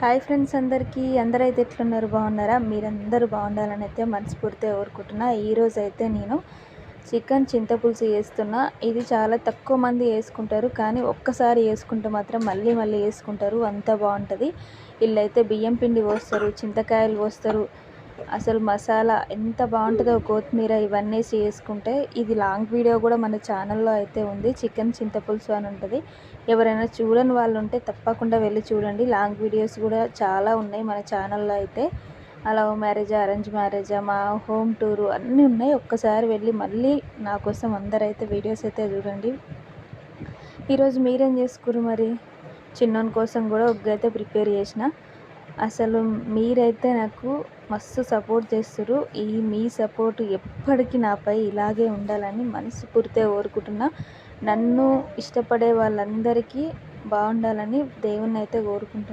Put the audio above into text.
Hi friends అందరికీ. అందరైతే ఎట్లున్నారు? బాగున్నారా? మీరందరూ బాగుండాలని అయితే మనస్ఫూర్తిగా కోరుకుంటున్నా. ఈరోజు అయితే నేను చికెన్ చింతపులుసు వేస్తున్నా ఇది చాలా తక్కువ మంది వేసుకుంటారు కానీ ఒక్కసారి వేసుకుంటే మాత్రం మళ్ళీ మళ్ళీ వేసుకుంటారు. అంత బాగుంటుంది. వీళ్ళైతే బియ్యం పిండి పోస్తారు చింతకాయలు పోస్తారు అసలు మసాలా ఎంత బాగుంటుందో కొత్తిమీర ఇవన్నీ వేసి వేసుకుంటే ఇది లాంగ్ వీడియో కూడా మన ఛానల్లో అయితే ఉంది. చికెన్ చింతపులుసు అని ఉంటుంది. ఎవరైనా చూడని వాళ్ళు ఉంటే తప్పకుండా వెళ్ళి చూడండి. లాంగ్ వీడియోస్ కూడా చాలా ఉన్నాయి మన ఛానల్లో అయితే. లవ్ మ్యారేజ్ అరేంజ్ మ్యారేజ్ మా హోమ్ టూరు అన్నీ ఉన్నాయి. ఒక్కసారి వెళ్ళి మళ్ళీ నా కోసం అందరైతే వీడియోస్ అయితే చూడండి. ఈరోజు మీరేం చేసుకురు మరి? చిన్నోని కోసం కూడా ఒగ్గైతే ప్రిపేర్ చేసిన. అసలు మీరైతే నాకు మస్తు సపోర్ట్ చేస్తుర్రు ఈ మీ సపోర్ట్ ఎప్పటికీ నాపై ఇలాగే ఉండాలని మనస్ఫూర్తిగా కోరుకుంటున్నా. నన్ను ఇష్టపడే వాళ్ళందరికీ బాగుండాలని దేవుణ్ణి అయితే కోరుకుంటున్నాను